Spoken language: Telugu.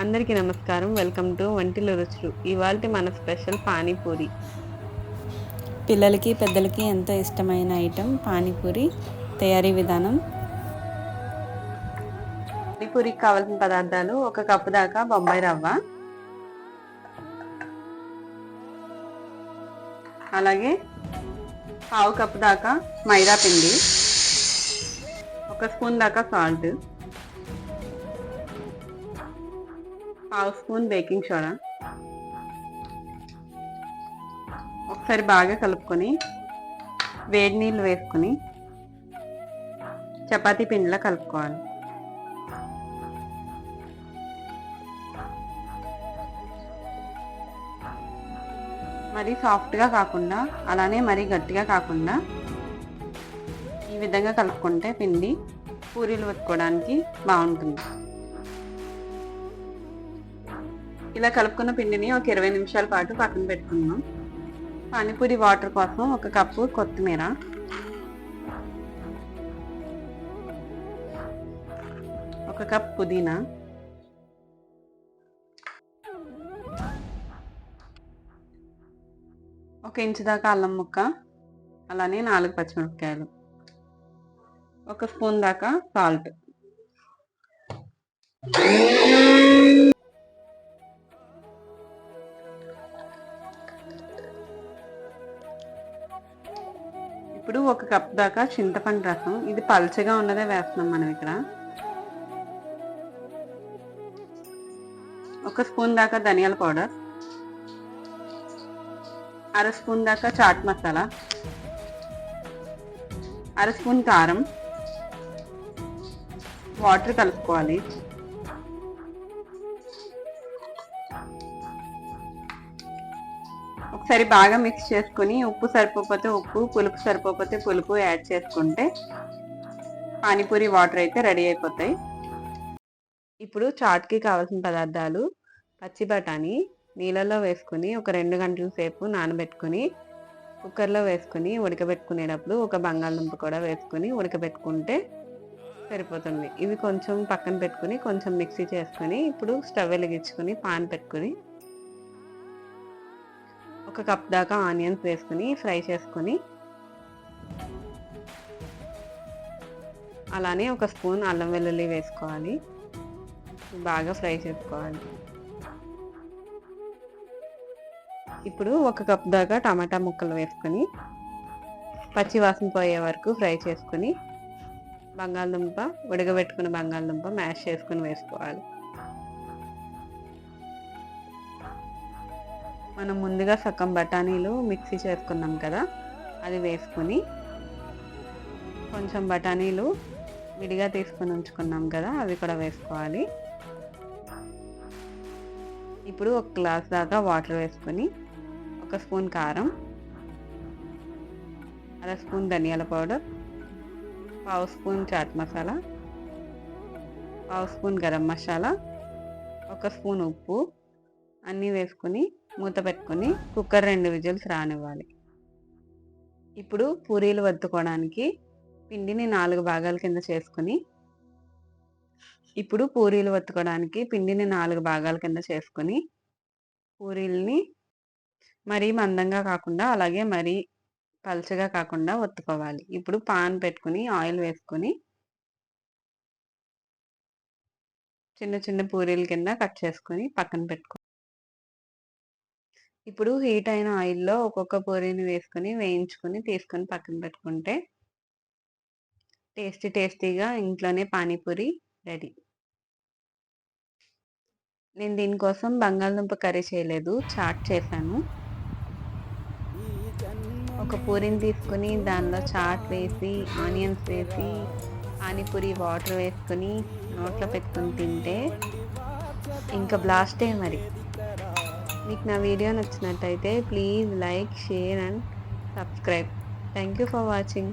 అందరికీ నమస్కారం. వెల్కమ్ టు వంటిలో రుచులు. ఇవాళ మన స్పెషల్ పానీపూరి. పిల్లలకి పెద్దలకి ఎంతో ఇష్టమైన ఐటెం పానీపూరి తయారీ విధానం. పానీపూరికి కావాల్సిన పదార్థాలు ఒక కప్పు దాకా బొంబాయి రవ్వ. అలాగే పావు కప్పు దాకా మైదా పిండి. ఒక స్పూన్ దాకా సాల్ట్. పావు స్పూన్ బేకింగ్ సోడా. ఒకసారి బాగా కలుపుకొని వేడి నీళ్ళు వేసుకొని చపాతీ పిండిలా కలుపుకోవాలి. మరీ సాఫ్ట్గా కాకుండా అలానే మరీ గట్టిగా కాకుండా ఈ విధంగా కలుపుకుంటే పిండి పూరీలు వత్తుకోవడానికి బాగుంటుంది. ఇలా కలుపుకున్న పిండిని ఒక ఇరవై నిమిషాల పాటు పక్కన పెట్టుకుందాం. పానీపూరి వాటర్ కోసం ఒక కప్పు కొత్తిమీర. ఒక కప్ పుదీనా. ఒక ఇంచు దాకా అల్లం ముక్క. అలానే నాలుగు పచ్చిమిరపకాయలు. ఒక స్పూన్ దాకా సాల్ట్. ఇప్పుడు ఒక కప్ దాకా చింతపండు రసం. ఇది పల్చగా ఉన్నదే వేస్తున్నాం మనం ఇక్కడ. ఒక స్పూన్ దాకా ధనియాల పౌడర్. అర స్పూన్ దాకా చాట్ మసాలా. అర స్పూన్ కారం. వాటర్ కలుపుకోవాలి. ఒకసారి బాగా మిక్స్ చేసుకుని ఉప్పు సరిపోతే ఉప్పు పులుపు సరిపోతే పులుపు యాడ్ చేసుకుంటే పానీపూరి వాటర్ అయితే రెడీ అయిపోతాయి. ఇప్పుడు చాట్కి కావాల్సిన పదార్థాలు పచ్చి బఠానీ నీళ్ళలో వేసుకుని ఒక రెండు గంటల సేపు నానబెట్టుకుని కుక్కర్లో వేసుకుని ఉడకబెట్టుకునేటప్పుడు ఒక బంగాళదుంప కూడా వేసుకుని ఉడకబెట్టుకుంటే సరిపోతుంది. ఇవి కొంచెం పక్కన పెట్టుకుని కొంచెం మిక్సీ చేసుకుని ఇప్పుడు స్టవ్ వెలిగించుకుని పాన్ పెట్టుకుని ఒక కప్ దాకా ఆనియన్స్ వేసుకుని ఫ్రై చేసుకుని అలానే ఒక స్పూన్ అల్లం వెల్లుల్లి వేసుకోవాలి. బాగా ఫ్రై చేసుకోవాలి. ఇప్పుడు ఒక కప్ దాకా టమాటా ముక్కలు వేసుకొని పచ్చి వాసన పోయే వరకు ఫ్రై చేసుకొని బంగాళదుంప ఉడకబెట్టుకున్న బంగాళదుంప మ్యాష్ చేసుకుని వేసుకోవాలి. మనం ముందుగా సగం బఠానీలు మిక్సీ చేసుకున్నాం కదా అది వేసుకొని కొంచెం బఠానీలు విడిగా తీసుకొని ఉంచుకున్నాం కదా అవి కూడా వేసుకోవాలి. ఇప్పుడు ఒక గ్లాస్ దాకా వాటర్ వేసుకొని ఒక స్పూన్ కారం అర స్పూన్ ధనియాల పౌడర్ పావు స్పూన్ చాట్ మసాలా పావు స్పూన్ గరం మసాలా ఒక స్పూన్ ఉప్పు అన్నీ వేసుకొని మూత పెట్టుకొని కుక్కర్ రెండు విజిల్స్ రానివ్వాలి. ఇప్పుడు పూరీలు వత్తుకోవడానికి పిండిని నాలుగు భాగాల కింద చేసుకొని ఇప్పుడు పూరీలు వత్తుకోవడానికి పిండిని నాలుగు భాగాల కింద చేసుకొని పూరీల్ని మరీ మందంగా కాకుండా అలాగే మరీ పల్చగా కాకుండా ఒత్తుకోవాలి ఇప్పుడు పాన్ పెట్టుకుని ఆయిల్ వేసుకొని చిన్న చిన్న పూరీల కింద కట్ చేసుకొని పక్కన పెట్టుకో ఇప్పుడు హీట్ అయిన ఆయిల్లో ఒక్కొక్క పూరీని వేసుకొని వేయించుకొని తీసుకొని పక్కన పెట్టుకుంటే టేస్టీ టేస్టీగా ఇంట్లోనే పానీపూరి రెడీ. నేను దీనికోసం బంగాళదుంప కర్రీ చేయలేదు చాట్ చేశాను. ఒక పూరిని తీసుకుని దానిలో చాట్ వేసి ఆనియన్స్ వేసి పానీపూరి వాటర్ వేసుకొని నోట్లో పెట్టుకుని తింటే ఇంకా బ్లాస్టే మరి. మీకు నా వీడియో నచ్చినట్టయితే please like share and subscribe. Thank you for watching.